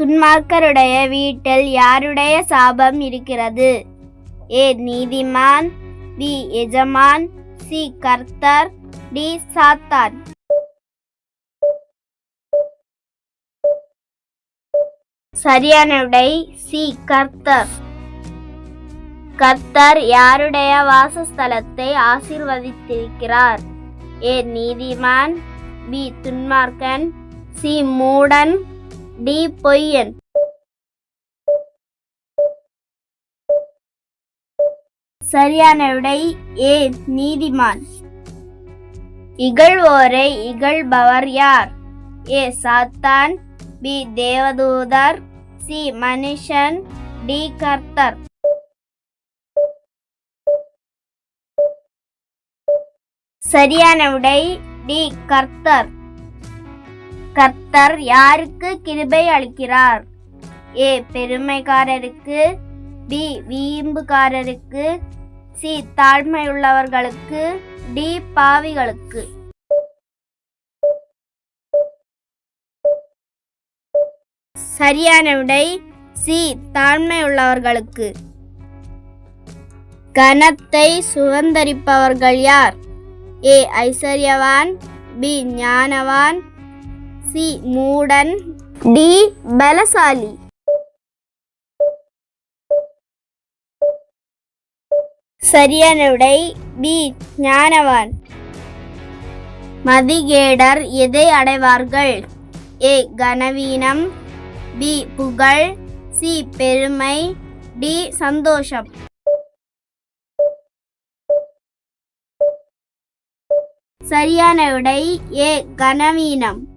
துன்மார்க்கருடைய வீட்டில் யாருடைய சாபம் இருக்கிறது? ஏ. நீதிமான். பி. எஜமான். சி. கர்த்தர். டி. சாத்தான். சரியான விடை சி. கர்த்தர். கர்த்தர் யாருடைய வாசஸ்தலத்தை ஆசிர்வதித்திருக்கிறார்? ஏ. நீதிமான். பி. துன்மார்க்கன். சி. மூடன். டி பொய்யன் சரியான விடை ஏ நீதிமான். இகழ்வோரை இகழ்பவர் யார்? ஏ சாத்தான். பி தேவதூதர். சி மனுஷன். டி கர்த்தர். சரியான விடை டி கர்த்தர். கர்த்தர் யாருக்கு கிருபை அளிக்கிறார்? ஏ பெருமைக்காரருக்கு பி வீம்புக்காரருக்கு சி தாழ்மையுள்ளவர்களுக்கு டி பாவிகளுக்கு. சரியான விடை சி தாழ்மையுள்ளவர்களுக்கு. கனத்தை சுதந்தரிப்பவர்கள் யார்? ஏ ஐஸ்வர்யவான் பி ஞானவான் சி. மூடன் டி. பலசாலி. சரியான விடை பி. ஞானவான். மதிகேடர் எதை அடைவார்கள்? ஏ. கனவீனம். பி. புகழ். சி. பெருமை. டி. சந்தோஷம். சரியான விடை ஏ. கனவீனம்.